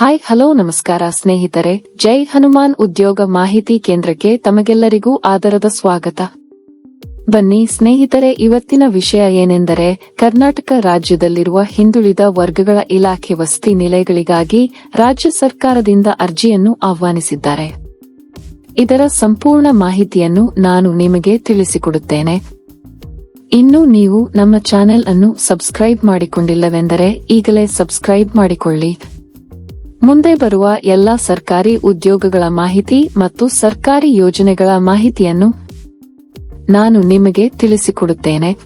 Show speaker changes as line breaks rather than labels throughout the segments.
Hi, hello, ನಮಸ್ಕಾರ ಸ್ನೇಹಿತರೆ. ಜೈ ಹನುಮಾನ್ ಉದ್ಯೋಗ ಮಾಹಿತಿ ಕೇಂದ್ರಕ್ಕೆ ತಮಗೆಲ್ಲರಿಗೂ ಆದರದ ಸ್ವಾಗತ. ಬನ್ನಿ ಸ್ನೇಹಿತರೆ, ಇವತ್ತಿನ ವಿಷಯ ಏನೆಂದರೆ, ಕರ್ನಾಟಕ ರಾಜ್ಯದಲ್ಲಿರುವ ಹಿಂದುಳಿದ ವರ್ಗಗಳ ಇಲಾಖೆ ವಸತಿ ನಿಲಯಗಳಿಗಾಗಿ ರಾಜ್ಯ ಸರ್ಕಾರದಿಂದ ಅರ್ಜಿಯನ್ನು ಆಹ್ವಾನಿಸಿದ್ದಾರೆ. ಇದರ ಸಂಪೂರ್ಣ ಮಾಹಿತಿಯನ್ನು ನಾನು ನಿಮಗೆ ತಿಳಿಸಿಕೊಡುತ್ತೇನೆ. ಇನ್ನು ನೀವು ನಮ್ಮ ಚಾನೆಲ್ ಅನ್ನು ಸಬ್ಸ್ಕ್ರೈಬ್ ಮಾಡಿಕೊಂಡಿಲ್ಲವೆಂದರೆ, ಈಗಲೇ ಸಬ್ಸ್ಕ್ರೈಬ್ ಮಾಡಿಕೊಳ್ಳಿ. ಮುಂದೆ ಬರುವ ಎಲ್ಲಾ ಸರ್ಕಾರಿ ಉದ್ಯೋಗಗಳ ಮಾಹಿತಿ ಮತ್ತು ಸರ್ಕಾರಿ ಯೋಜನೆಗಳ ಮಾಹಿತಿಯನ್ನು ನಾನು ನಿಮಗೆ ತಿಳಿಸಿಕೊಡುತ್ತೇನೆ.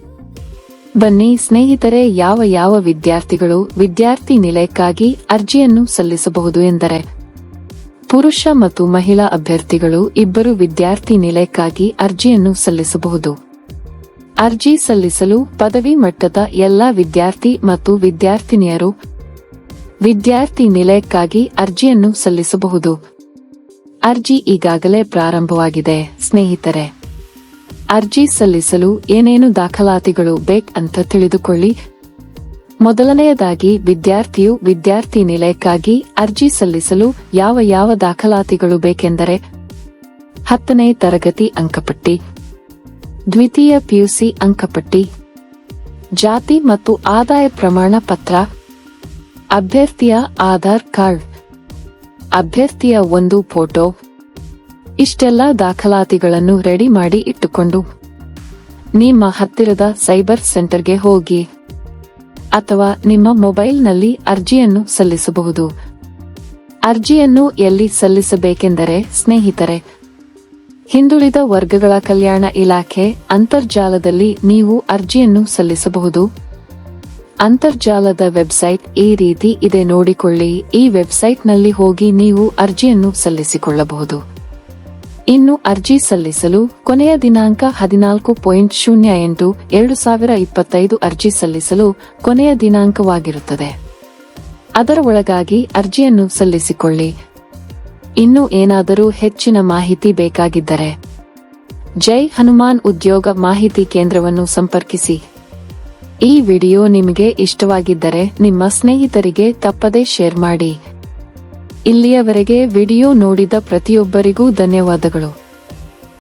ಬನ್ನಿ ಸ್ನೇಹಿತರೆ, ಯಾವ ಯಾವ ವಿದ್ಯಾರ್ಥಿಗಳು ವಿದ್ಯಾರ್ಥಿ ನಿಲಯಕ್ಕಾಗಿ ಅರ್ಜಿಯನ್ನು ಸಲ್ಲಿಸಬಹುದು ಎಂದರೆ, ಪುರುಷ ಮತ್ತು ಮಹಿಳಾ ಅಭ್ಯರ್ಥಿಗಳು ಇಬ್ಬರು ವಿದ್ಯಾರ್ಥಿ ನಿಲಯಕ್ಕಾಗಿ ಅರ್ಜಿಯನ್ನು ಸಲ್ಲಿಸಬಹುದು. ಅರ್ಜಿ ಸಲ್ಲಿಸಲು ಪದವಿ ಮಟ್ಟದ ಎಲ್ಲಾ ವಿದ್ಯಾರ್ಥಿ ಮತ್ತು ವಿದ್ಯಾರ್ಥಿನಿಯರು ವಿದ್ಯಾರ್ಥಿ ನಿಲಯಕ್ಕಾಗಿ ಅರ್ಜಿಯನ್ನು ಸಲ್ಲಿಸಬಹುದು. ಅರ್ಜಿ ಈಗಾಗಲೇ ಪ್ರಾರಂಭವಾಗಿದೆ. ಸ್ನೇಹಿತರೆ, ಅರ್ಜಿ ಸಲ್ಲಿಸಲು ಏನೇನು ದಾಖಲಾತಿಗಳು ಬೇಕ್ ಅಂತ ತಿಳಿದುಕೊಳ್ಳಿ. ಮೊದಲನೆಯದಾಗಿ, ವಿದ್ಯಾರ್ಥಿಯು ವಿದ್ಯಾರ್ಥಿ ನಿಲಯಕ್ಕಾಗಿ ಅರ್ಜಿ ಸಲ್ಲಿಸಲು ಯಾವ ಯಾವ ದಾಖಲಾತಿಗಳು ಬೇಕೆಂದರೆ, ಹತ್ತನೇ ತರಗತಿ ಅಂಕಪಟ್ಟಿ, ದ್ವಿತೀಯ ಪಿಯುಸಿ ಅಂಕಪಟ್ಟಿ, ಜಾತಿ ಮತ್ತು ಆದಾಯ ಪ್ರಮಾಣ ಪತ್ರ ಅಭ್ಯರ್ಥಿಯ ಆಧಾರ್ ಕಾರ್ಡ್. ಅಭ್ಯರ್ಥಿಯ ಒಂದು ಫೋಟೋ. ಇಷ್ಟೆಲ್ಲ ದಾಖಲಾತಿಗಳನ್ನು ರೆಡಿ ಮಾಡಿ ಇಟ್ಟುಕೊಂಡು. ನಿಮ್ಮ ಹತ್ತಿರದ ಸೈಬರ್ ಸೆಂಟರ್ಗೆ ಹೋಗಿ. ಅಥವಾ ನಿಮ್ಮ ಮೊಬೈಲ್ನಲ್ಲಿ ಅರ್ಜಿಯನ್ನು ಸಲ್ಲಿಸಬಹುದು. ಅರ್ಜಿಯನ್ನು ಎಲ್ಲಿ ಸಲ್ಲಿಸಬೇಕೆಂದರೆ, ಸ್ನೇಹಿತರೆ, ಹಿಂದುಳಿದ ವರ್ಗಗಳ ಕಲ್ಯಾಣ ಇಲಾಖೆ ಅಂತರ್ಜಾಲದಲ್ಲಿ ನೀವು ಅರ್ಜಿಯನ್ನು ಸಲ್ಲಿಸಬಹುದು. ಅಂತರ್ಜಾಲದ ವೆಬ್ಸೈಟ್ ಈ ರೀತಿ ಇದೆ ನೋಡಿಕೊಳ್ಳಿ. ಈ ವೆಬ್ಸೈಟ್ನಲ್ಲಿ ಹೋಗಿ ನೀವು ಅರ್ಜಿಯನ್ನು ಸಲ್ಲಿಸಿಕೊಳ್ಳಬಹುದು. ಇನ್ನು ಅರ್ಜಿ ಸಲ್ಲಿಸಲು ಕೊನೆಯ ದಿನಾಂಕ ಹದಿನಾಲ್ಕು ಪಾಯಿಂಟ್ ಶೂನ್ಯ ಎಂಟು ಎರಡು ಸಾವಿರ ಇಪ್ಪತ್ತೈದು ಅರ್ಜಿ ಸಲ್ಲಿಸಲು ಕೊನೆಯ ದಿನಾಂಕವಾಗಿರುತ್ತದೆ. ಅದರ ಒಳಗಾಗಿ ಅರ್ಜಿಯನ್ನು ಸಲ್ಲಿಸಿಕೊಳ್ಳಿ. ಇನ್ನು ಏನಾದರೂ ಹೆಚ್ಚಿನ ಮಾಹಿತಿ ಬೇಕಾಗಿದ್ದರೆ ಜೈ ಹನುಮಾನ್ ಉದ್ಯೋಗ ಮಾಹಿತಿ ಕೇಂದ್ರವನ್ನು ಸಂಪರ್ಕಿಸಿ. ಈ ವಿಡಿಯೋ ನಿಮಗೆ ಇಷ್ಟವಾಗಿದ್ದರೆ ನಿಮ್ಮ ಸ್ನೇಹಿತರಿಗೆ ತಪ್ಪದೇ ಶೇರ್ ಮಾಡಿ. ಇಲ್ಲಿಯವರೆಗೆ ವಿಡಿಯೋ ನೋಡಿದ ಪ್ರತಿಯೊಬ್ಬರಿಗೂ ಧನ್ಯವಾದಗಳು.